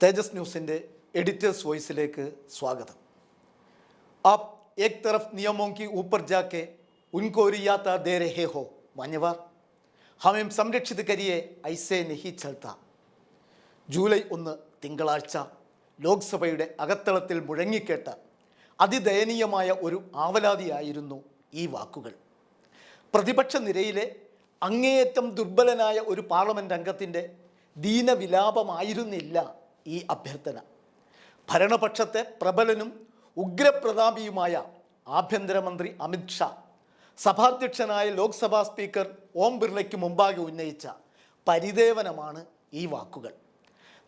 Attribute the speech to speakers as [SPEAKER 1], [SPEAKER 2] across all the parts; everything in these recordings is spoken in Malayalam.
[SPEAKER 1] തേജസ് ന്യൂസിന്റെ എഡിറ്റേഴ്സ് വോയിസിലേക്ക് സ്വാഗതം. ആ ഏക് തരഫ് കി ഊപ്പർ ജാക്കെ ഉൻകോ ഒരു യാത്ര ഹോ മഞ്ഞവർ ഹമേം സംരക്ഷിത് കരിയെ ഐസേ നെഹി ചൽത്ത ജൂലൈ ഒന്ന് തിങ്കളാഴ്ച ലോക്സഭയുടെ അകത്തളത്തിൽ മുഴങ്ങിക്കേട്ട അതിദയനീയമായ ഒരു ആവലാതിയായിരുന്നു ഈ വാക്കുകൾ. പ്രതിപക്ഷ നിരയിലെ അങ്ങേയറ്റം ദുർബലനായ ഒരു പാർലമെന്റ് അംഗത്തിന്റെ ദീനവിലാപമായിരുന്നില്ല ഈ അഭ്യർത്ഥന. ഭരണപക്ഷത്തെ പ്രബലനും ഉഗ്രപ്രതാപിയുമായ ആഭ്യന്തരമന്ത്രി അമിത് ഷാ സഭാധ്യക്ഷനായ ലോക്സഭാ സ്പീക്കർ ഓം ബിർളയ്ക്ക് മുമ്പാകെ ഉന്നയിച്ച പരിദേവനമാണ് ഈ വാക്കുകൾ.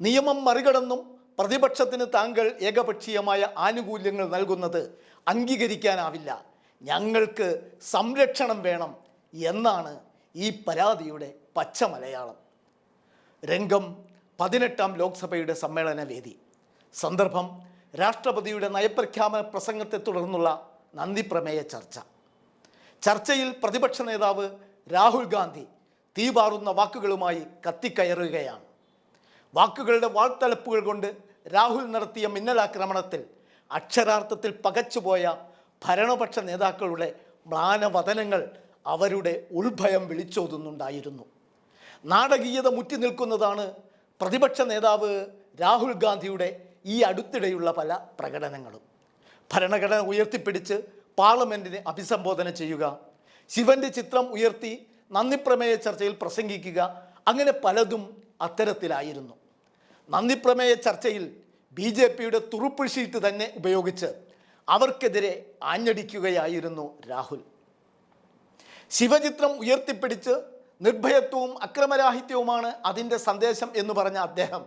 [SPEAKER 1] നിയമം മറികടന്നും പ്രതിപക്ഷത്തിന് താങ്കൾ ഏകപക്ഷീയമായ ആനുകൂല്യങ്ങൾ നൽകുന്നത് അംഗീകരിക്കാനാവില്ല. ഞങ്ങൾക്ക് സംരക്ഷണം വേണം എന്നാണ് ഈ പരാതിയുടെ പച്ച മലയാളം. രംഗം പതിനെട്ടാം ലോക്സഭയുടെ സമ്മേളന വേദി. സന്ദർഭം രാഷ്ട്രപതിയുടെ നയപ്രഖ്യാപന പ്രസംഗത്തെ തുടർന്നുള്ള നന്ദി പ്രമേയ ചർച്ച. ചർച്ചയിൽ പ്രതിപക്ഷ നേതാവ് രാഹുൽ ഗാന്ധി തീപാറുന്ന വാക്കുകളുമായി കത്തിക്കയറുകയാണ്. വാക്കുകളുടെ വാൾത്തലപ്പുകൾ കൊണ്ട് രാഹുൽ നടത്തിയ മിന്നലാക്രമണത്തിൽ അക്ഷരാർത്ഥത്തിൽ പകച്ചുപോയ ഭരണപക്ഷ നേതാക്കളുടെ മ്ലാനവതനങ്ങൾ അവരുടെ ഉൾഭയം വിളിച്ചോതുന്നുണ്ടായിരുന്നു. നാടകീയത മുറ്റി നിൽക്കുന്നതാണ് പ്രതിപക്ഷ നേതാവ് രാഹുൽ ഗാന്ധിയുടെ ഈ അടുത്തിടെയുള്ള പല പ്രകടനങ്ങളും. ഭരണഘടന ഉയർത്തിപ്പിടിച്ച് പാർലമെന്റിനെ അഭിസംബോധന ചെയ്യുക ശിവന്റെ ചിത്രം ഉയർത്തി നന്ദിപ്രമേയ ചർച്ചയിൽ പ്രസംഗിക്കുക അങ്ങനെ പലതും അത്തരത്തിലായിരുന്നു. നന്ദിപ്രമേയ ചർച്ചയിൽ ബി ജെ പിയുടെ തുറുപ്പ് ഷീറ്റ് തന്നെ ഉപയോഗിച്ച് അവർക്കെതിരെ ആഞ്ഞടിക്കുകയായിരുന്നു രാഹുൽ. ശിവചിത്രം ഉയർത്തിപ്പിടിച്ച് നിർഭയത്വവും അക്രമരാഹിത്യവുമാണ് അതിൻ്റെ സന്ദേശം എന്ന് പറഞ്ഞ അദ്ദേഹം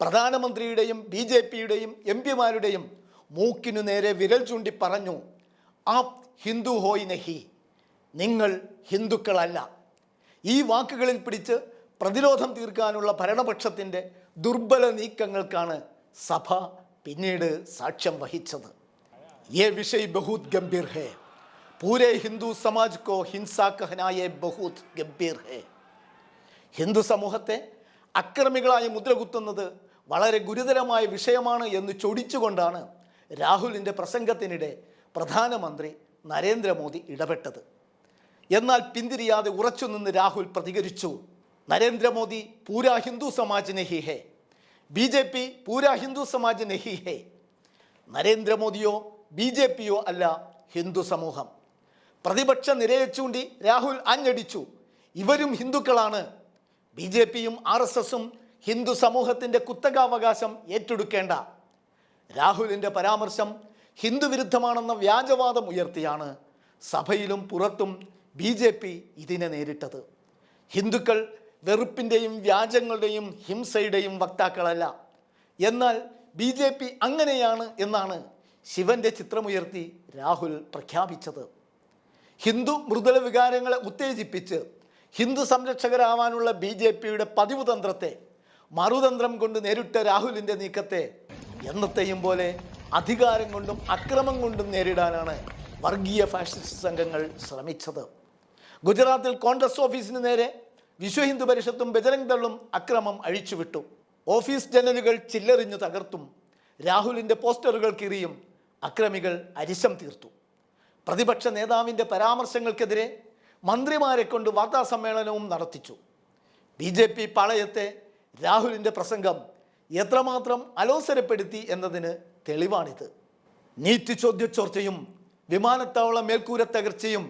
[SPEAKER 1] പ്രധാനമന്ത്രിയുടെയും ബി ജെ പിയുടെയും എം പിമാരുടെയും മൂക്കിനു നേരെ വിരൽ ചൂണ്ടി പറഞ്ഞു ആപ് ഹിന്ദു ഹോയ് നഹി നിങ്ങൾ ഹിന്ദുക്കളല്ല ഈ വാക്കുകളിൽ പിടിച്ച് പ്രതിരോധം തീർക്കാനുള്ള ഭരണപക്ഷത്തിൻ്റെ ദുർബല നീക്കങ്ങൾക്കാണ് സഭ പിന്നീട് സാക്ഷ്യം വഹിച്ചത് ये विषय बहुत गंभीर है पूरे हिंदू समाज को हिंसा कहना ये बहुत गंभीर है ഹിന്ദു സമൂഹത്തെ അക്രമികളായി മുദ്രകുത്തുന്നത് വളരെ ഗുരുതരമായ വിഷയമാണ് എന്ന് ചൊടിച്ചുകൊണ്ടാണ് രാഹുലിൻ്റെ പ്രസംഗത്തിനിടെ പ്രധാനമന്ത്രി നരേന്ദ്രമോദി ഇടപെട്ടത് എന്നാൽ പിന്തിരിയാതെ ഉറച്ചുനിന്ന് രാഹുൽ പ്രതികരിച്ചു നരേന്ദ്രമോദി പൂരാ ഹിന്ദു സമാജ് നഹി ഹേ ബി ജെ പി പൂരാ ഹിന്ദു സമാജ് നഹി ഹേ നരേന്ദ്രമോദിയോ ബി ജെ പിയോ അല്ല ഹിന്ദു സമൂഹം പ്രതിപക്ഷ നിരയെ ചൂണ്ടി രാഹുൽ അഞ്ഞടിച്ചു. ഇവരും ഹിന്ദുക്കളാണ്. ബി ജെ പിയും ആർ എസ് എസും ഹിന്ദു സമൂഹത്തിന്റെ കുത്തകാവകാശം ഏറ്റെടുക്കേണ്ട. രാഹുലിന്റെ പരാമർശം ഹിന്ദുവിരുദ്ധമാണെന്ന വ്യാജവാദം ഉയർത്തിയാണ് സഭയിലും പുറത്തും ബി ജെ പി ഇതിനെ നേരിട്ടത്. ഹിന്ദുക്കൾ വെറുപ്പിന്റെയും വ്യാജങ്ങളുടെയും ഹിംസയുടെയും വക്താക്കളല്ല. എന്നാൽ ബി ജെ പി അങ്ങനെയാണ് എന്നാണ് ശിവന്റെ ചിത്രമുയർത്തി രാഹുൽ പ്രഖ്യാപിച്ചത്. ഹിന്ദു മൃദുല വികാരങ്ങളെ ഉത്തേജിപ്പിച്ച് ഹിന്ദു സംരക്ഷകരാവാനുള്ള ബി ജെ പിയുടെ പതിവ് തന്ത്രത്തെ മറുതന്ത്രം കൊണ്ട് നേരിട്ട രാഹുലിന്റെ നീക്കത്തെ എന്നത്തെയും പോലെ അധികാരം കൊണ്ടും അക്രമം കൊണ്ടും നേരിടാനാണ് വർഗീയ ഫാഷിസ്റ്റ് സംഘങ്ങൾ ശ്രമിച്ചത്. ഗുജറാത്തിൽ കോൺഗ്രസ് ഓഫീസിന് നേരെ വിശ്വ ഹിന്ദു പരിഷത്തും ബജരംഗ് ദളും അക്രമം അഴിച്ചുവിട്ടു. ഓഫീസ് ജനലുകൾ ചില്ലെറിഞ്ഞു തകർത്തും രാഹുലിന്റെ പോസ്റ്ററുകൾ കീറിയും അക്രമികൾ അരിശം തീർത്തു. പ്രതിപക്ഷ നേതാവിന്റെ പരാമർശങ്ങൾക്കെതിരെ മന്ത്രിമാരെ കൊണ്ട് വാർത്താ സമ്മേളനവും നടത്തിച്ചു. ബി ജെ പി പാളയത്തെ രാഹുലിന്റെ പ്രസംഗം എത്രമാത്രം അലോസരപ്പെടുത്തി എന്നതിന് തെളിവാണിത്. നീറ്റ് ചോദ്യച്ചോർച്ചയും വിമാനത്താവള മേൽക്കൂര തകർച്ചയും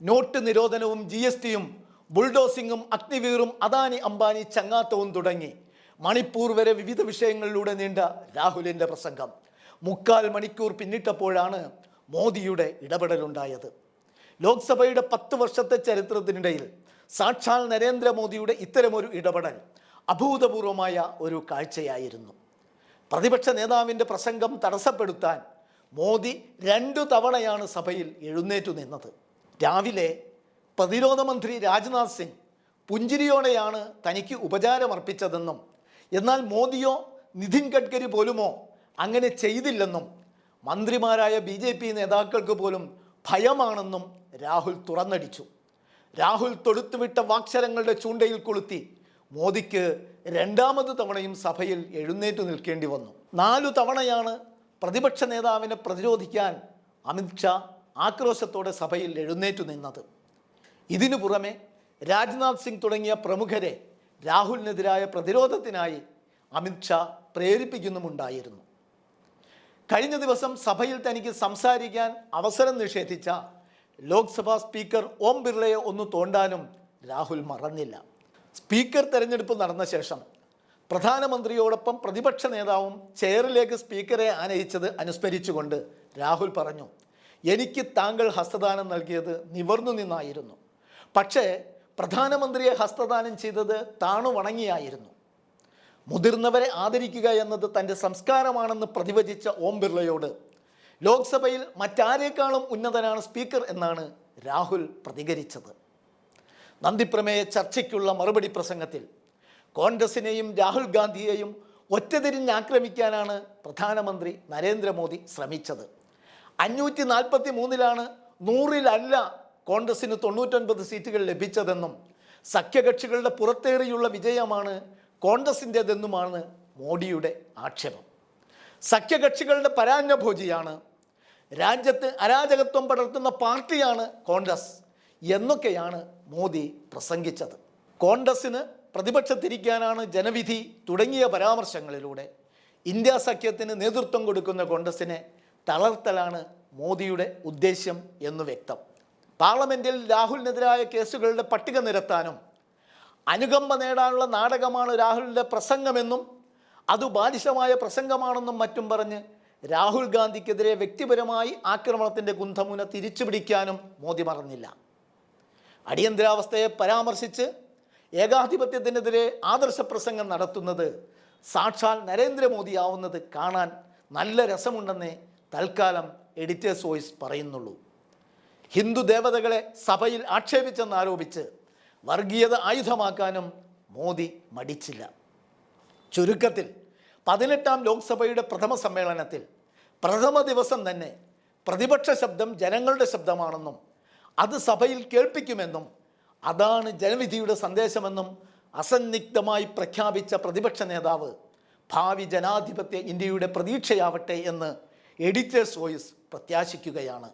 [SPEAKER 1] നോട്ട് നിരോധനവും ജി എസ് ടിയും ബുൾഡോസിങ്ങും അഗ്നിവീറും അദാനി അംബാനി ചങ്ങാത്തവും തുടങ്ങി മണിപ്പൂർ വരെ വിവിധ വിഷയങ്ങളിലൂടെ നീണ്ട രാഹുലിന്റെ പ്രസംഗം. മുക്കാൽ മണിക്കൂർ പിന്നിട്ടപ്പോഴാണ് മോദിയുടെ ഇടപെടലുണ്ടായത്. ലോക്സഭയുടെ പത്ത് വർഷത്തെ ചരിത്രത്തിനിടയിൽ സാക്ഷാൽ നരേന്ദ്രമോദിയുടെ ഇത്തരമൊരു ഇടപെടൽ അഭൂതപൂർവമായ ഒരു കാഴ്ചയായിരുന്നു. പ്രതിപക്ഷ നേതാവിന്റെ പ്രസംഗം തടസ്സപ്പെടുത്താൻ മോദി രണ്ടു തവണയാണ് സഭയിൽ എഴുന്നേറ്റു നിന്നത്. രാവിലെ പ്രതിരോധ മന്ത്രി രാജ്നാഥ് സിംഗ് പുഞ്ചിരിയോടെയാണ് തനിക്ക് ഉപചാരമർപ്പിച്ചതെന്നും എന്നാൽ മോദിയോ നിതിൻ ഗഡ്കരി പോലുമോ അങ്ങനെ ചെയ്തില്ലെന്നും മന്ത്രിമാരായ ബി ജെ പി നേതാക്കൾക്ക് പോലും ഭയമാണെന്നും രാഹുൽ തുറന്നടിച്ചു. രാഹുൽ തൊടുത്തുവിട്ട വാക്സരങ്ങളുടെ ചൂണ്ടയിൽ കൊളുത്തി. മോദിക്ക് രണ്ടാമത് തവണയും സഭയിൽ എഴുന്നേറ്റു നിൽക്കേണ്ടി വന്നു. നാലു തവണയാണ് പ്രതിപക്ഷ നേതാവിനെ പ്രതിരോധിക്കാൻ അമിത്ഷാ ആക്രോശത്തോടെ സഭയിൽ എഴുന്നേറ്റു നിന്നത്. ഇതിനു പുറമെ രാജ്നാഥ് സിംഗ് തുടങ്ങിയ പ്രമുഖരെ രാഹുലിനെതിരായ പ്രതിരോധത്തിനായി അമിത്ഷാ പ്രേരിപ്പിക്കുന്നുമുണ്ടായിരുന്നു. കഴിഞ്ഞ ദിവസം സഭയിൽ തനിക്ക് സംസാരിക്കാൻ അവസരം നിഷേധിച്ച ലോക്സഭാ സ്പീക്കർ ഓം ബിർളയെ ഒന്ന് തോണ്ടാനും രാഹുൽ മറന്നില്ല. സ്പീക്കർ തെരഞ്ഞെടുപ്പ് നടന്ന ശേഷം പ്രധാനമന്ത്രിയോടൊപ്പം പ്രതിപക്ഷ നേതാവും ചെയറിലേക്ക് സ്പീക്കറെ ആനയിച്ചത് അനുസ്മരിച്ചുകൊണ്ട് രാഹുൽ പറഞ്ഞു എനിക്ക് താങ്കൾ ഹസ്തദാനം നൽകിയത് നിവർന്നു നിന്നായിരുന്നു. പക്ഷേ പ്രധാനമന്ത്രിയെ ഹസ്തദാനം ചെയ്തത് താണു വണങ്ങിയായിരുന്നു മുതിർന്നവരെ ആദരിക്കുക എന്നത് തന്റെ സംസ്കാരമാണെന്ന് പ്രതിവചിച്ച ഓം ബിർളയോട് ലോക്സഭയിൽ മറ്റാരേക്കാളും ഉന്നതനാണ് സ്പീക്കർ എന്നാണ് രാഹുൽ പ്രതികരിച്ചത്. നന്ദിപ്രമേയ ചർച്ചയ്ക്കുള്ള മറുപടി പ്രസംഗത്തിൽ കോൺഗ്രസിനെയും രാഹുൽ ഗാന്ധിയെയും ഒറ്റതിരിഞ്ഞ് ആക്രമിക്കാനാണ് പ്രധാനമന്ത്രി നരേന്ദ്രമോദി ശ്രമിച്ചത്. അഞ്ഞൂറ്റി നാൽപ്പത്തി മൂന്നിലാണ് നൂറിലല്ല കോൺഗ്രസിന് തൊണ്ണൂറ്റൊൻപത് സീറ്റുകൾ ലഭിച്ചതെന്നും സഖ്യകക്ഷികളുടെ പുറത്തേറിയുള്ള വിജയമാണ് കോൺഗ്രസിന്റെതെന്നുമാണ് മോഡിയുടെ ആക്ഷേപം. സഖ്യകക്ഷികളുടെ പരാന്നഭോജിയാണ് രാജ്യത്ത് അരാജകത്വം പടർത്തുന്ന പാർട്ടിയാണ് കോൺഗ്രസ് എന്നൊക്കെയാണ് മോദി പ്രസംഗിച്ചത്. കോൺഗ്രസിന് പ്രതിപക്ഷത്തിരിക്കാനാണ് ജനവിധി തുടങ്ങിയ പരാമർശങ്ങളിലൂടെ ഇന്ത്യ സഖ്യത്തിന് നേതൃത്വം കൊടുക്കുന്ന കോൺഗ്രസിനെ തളർത്തലാണ് മോദിയുടെ ഉദ്ദേശ്യം എന്ന് വ്യക്തം. പാർലമെന്റിൽ രാഹുലിനെതിരായ കേസുകളുടെ പട്ടിക നിരത്താനും അനുകമ്പ നേടാനുള്ള നാടകമാണ് രാഹുലിന്റെ പ്രസംഗമെന്നും അത് ബാലിശമായ പ്രസംഗമാണെന്നും മറ്റും പറഞ്ഞ് രാഹുൽ ഗാന്ധിക്കെതിരെ വ്യക്തിപരമായി ആക്രമണത്തിന്റെ തിരിച്ചു പിടിക്കാനും മോദി മറന്നില്ല. അടിയന്തരാവസ്ഥയെ പരാമർശിച്ച് ഏകാധിപത്യത്തിനെതിരെ ആദർശ പ്രസംഗം നടത്തുന്നത് സാക്ഷാൽ നരേന്ദ്രമോദിയാവുന്നത് കാണാൻ നല്ല രസമുണ്ടെന്നേ തൽക്കാലം എഡിറ്റേഴ്സ് വോയിസ് പറയുന്നുള്ളൂ. ഹിന്ദു ദേവതകളെ സഭയിൽ ആക്ഷേപിച്ചെന്നാരോപിച്ച് വർഗീയത ആയുധമാക്കാനും മോദി മടിച്ചില്ല. ചുരുക്കത്തിൽ പതിനെട്ടാം ലോക്സഭയുടെ പ്രഥമ സമ്മേളനത്തിൽ പ്രഥമ ദിവസം തന്നെ പ്രതിപക്ഷ ശബ്ദം ജനങ്ങളുടെ ശബ്ദമാണെന്നും അത് സഭയിൽ കേൾപ്പിക്കുമെന്നും അതാണ് ജനവിധിയുടെ സന്ദേശമെന്നും അസന്നിഗ്ധമായി പ്രഖ്യാപിച്ച പ്രതിപക്ഷ നേതാവ് ഭാവി ജനാധിപത്യ ഇന്ത്യയുടെ പ്രതീക്ഷയാവട്ടെ എന്ന് എഡിറ്റേഴ്സ് വോയിസ് പ്രത്യാശിക്കുകയാണ്.